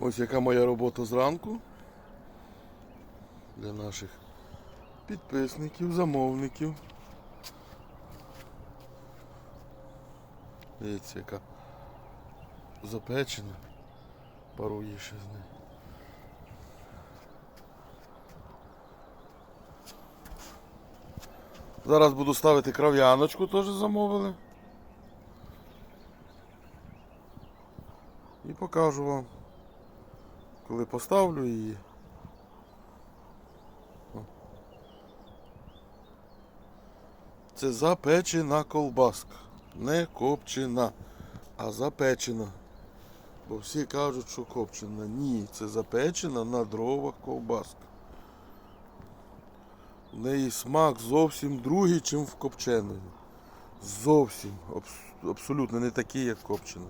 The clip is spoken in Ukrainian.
Ось яка моя робота зранку для наших підписників, замовників. Дивіться, яка запечена. Парує ще з нею. Зараз буду ставити крав'яночку, теж замовили. І покажу вам, коли поставлю її. Це запечена колбаска. Не копчена, а запечена. Бо всі кажуть, що копчена. Ні, це запечена на дровах ковбаска. В неї смак зовсім другий, ніж в копченої. Зовсім. Абсолютно не такий, як копчена.